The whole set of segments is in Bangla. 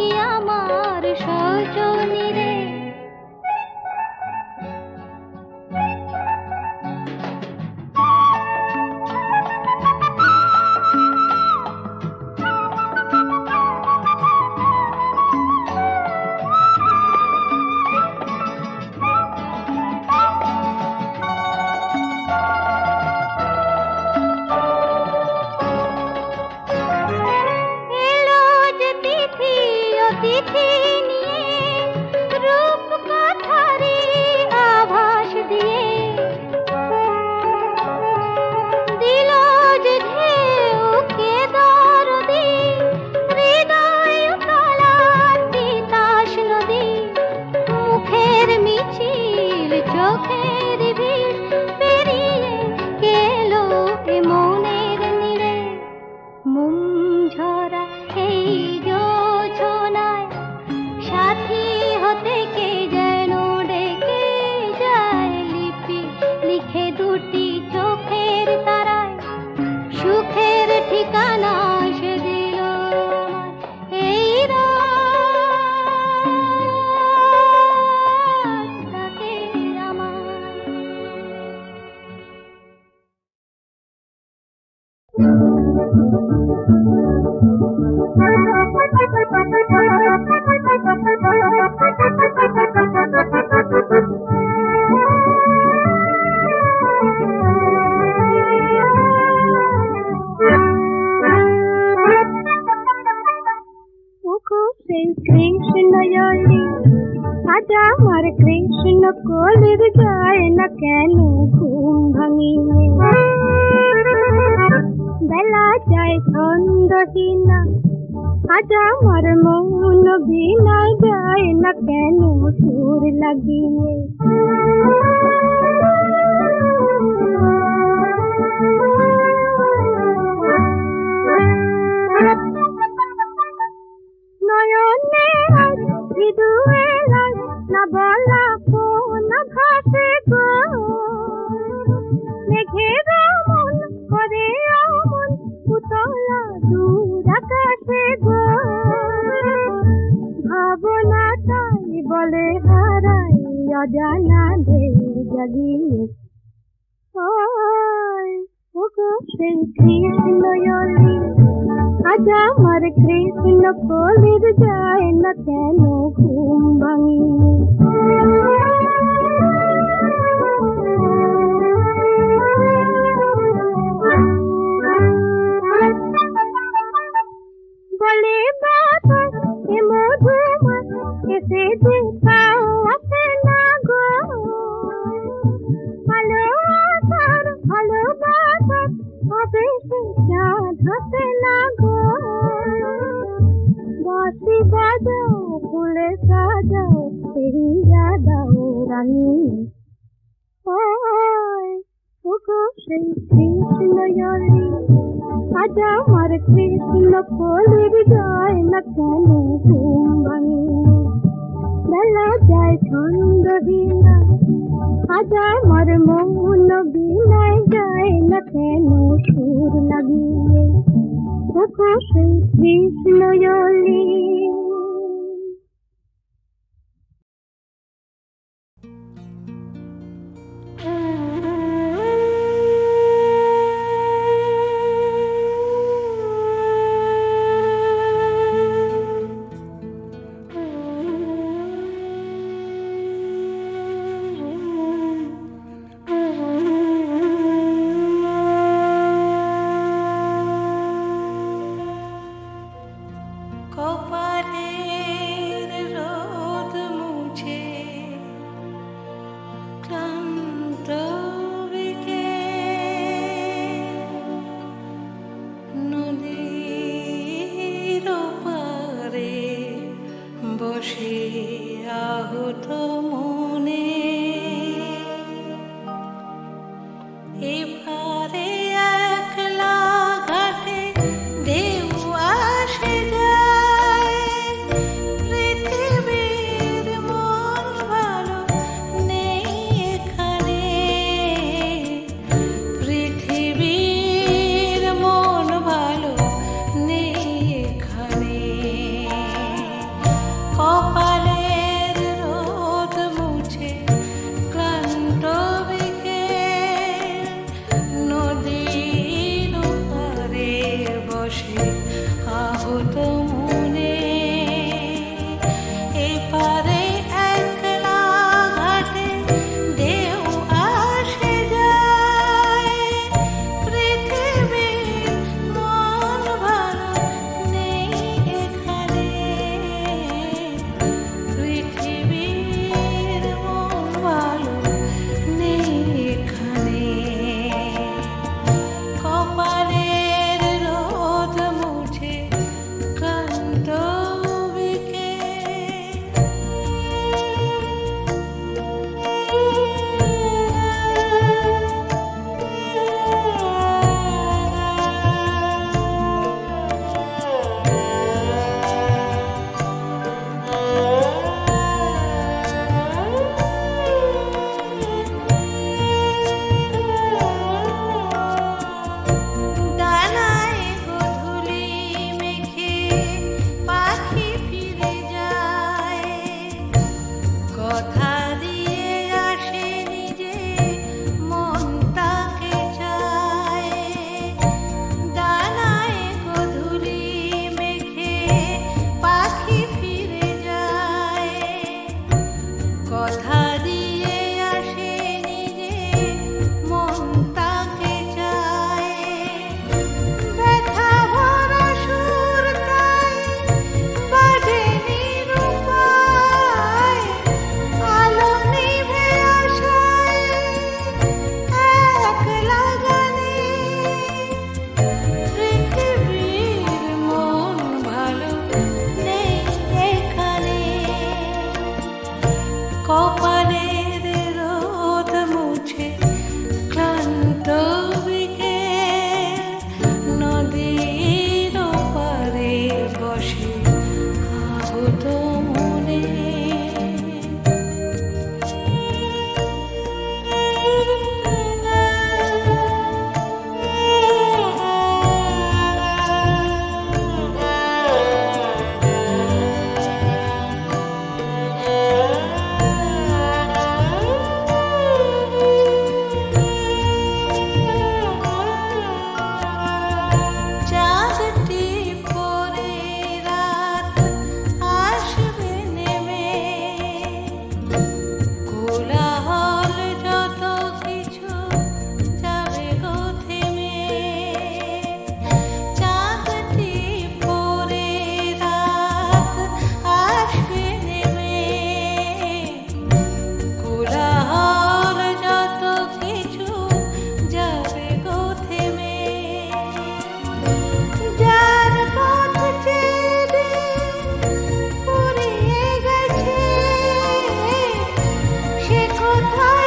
লাগিয়া যায় ছন্দহীন আজ আমার মন বিনা যায় না কেন সুর লাগিয়ে নয়নে আজ হৃদয়ে না বলা কোন ভাষে গো सजना दे जगी ओय ओगो कृष्णयोली आजा मर कृष्ण को लिर जाए न तेनो घूम बंगी बोले बाबा ये मधुमक्खी से दिखा রানী ওই ওগো সেই কৃষ্ণ জলে আজ আমার কৃষ্ণ কলির যায় না কেন ঘুম ভাঙে বেলা যায় ছন্দহীনা আজ আমার মন বিনায় যায় না কেন সুর লাগিয়ে সেই কৃষ্ণ সে আহত Copa. Bye.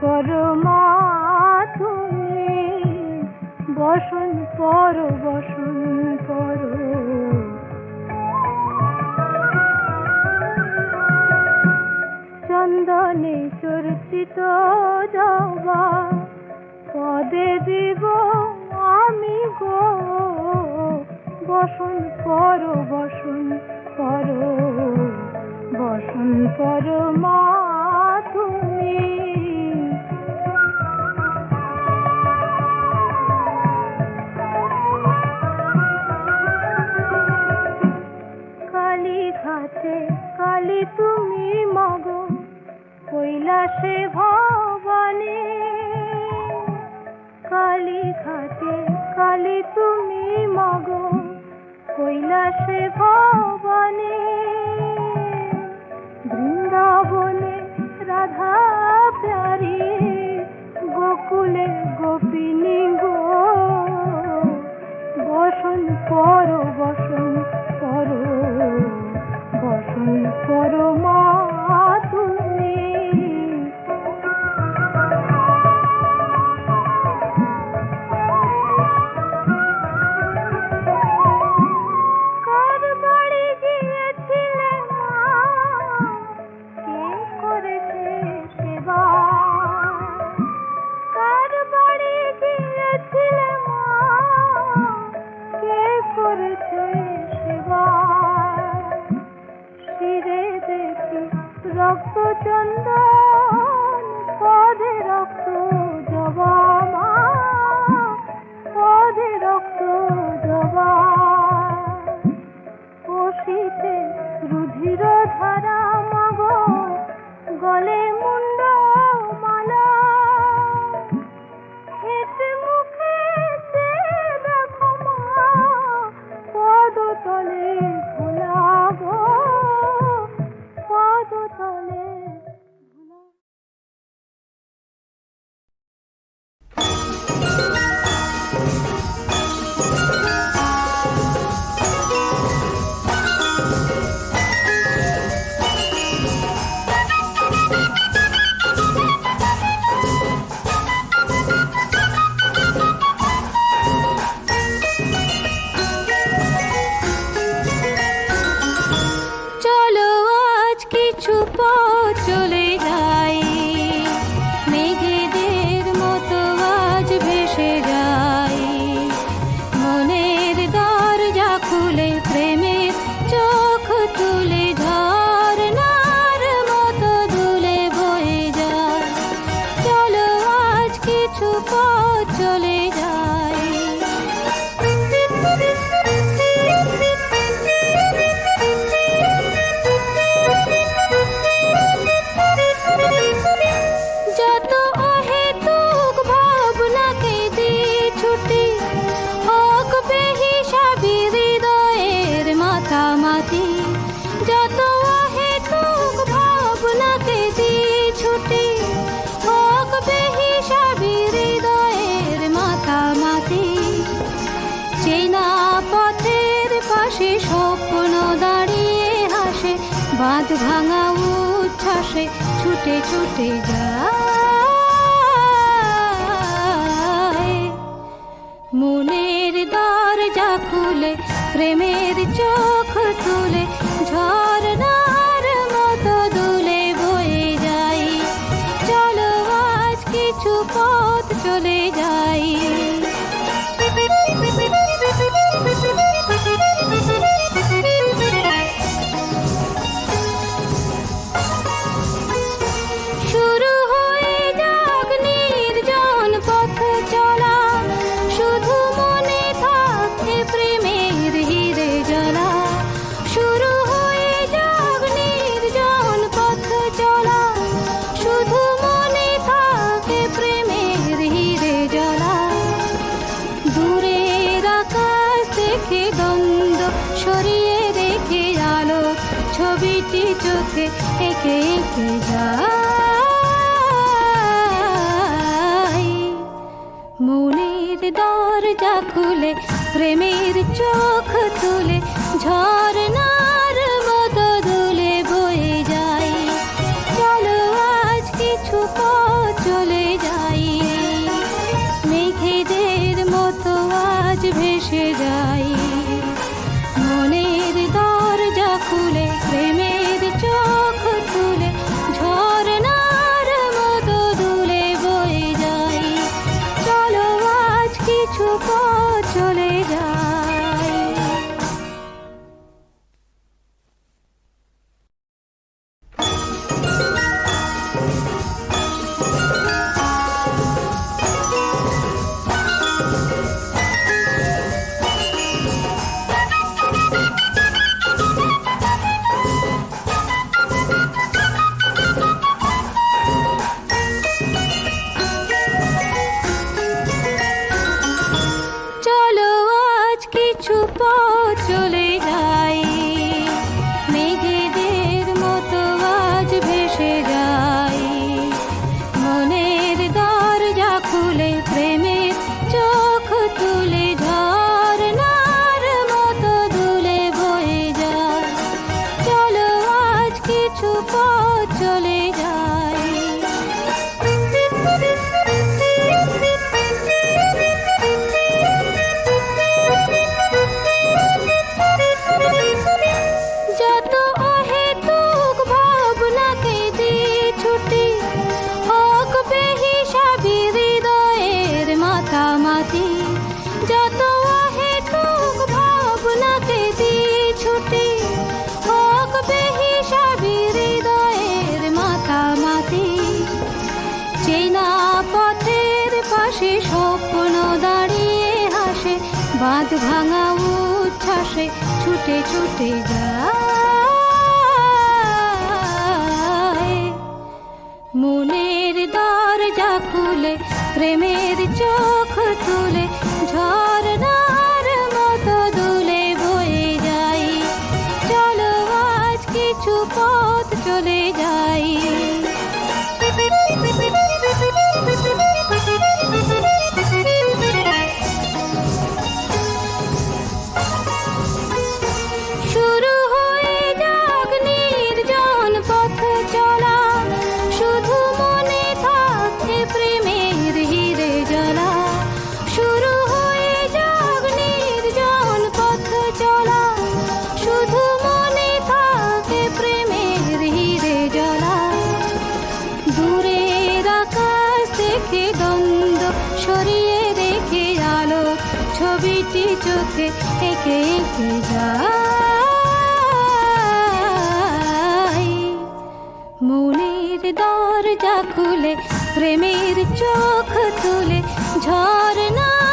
করো মা তুমি, বসন করো বসন করো চন্দনে চর্চিত যাওয়া পদে দিব আমি গো। বসন করো বসন করো বসন করো মা আছে কালী ঘাটে তুমি মগ কৈলাসে ভবানী। ছুটে ছুটে যায়। মনের দরজা খুলে প্রেমের চোখ তুলে ঝড় বাঁধ ভাঙা উচ্ছ্বাসে ছুটে ছুটে যায়। মনের দরজা খুলে প্রেমের চোখ মনের দরজা খুলে প্রেমের চোখ তুলে ঝর্ণা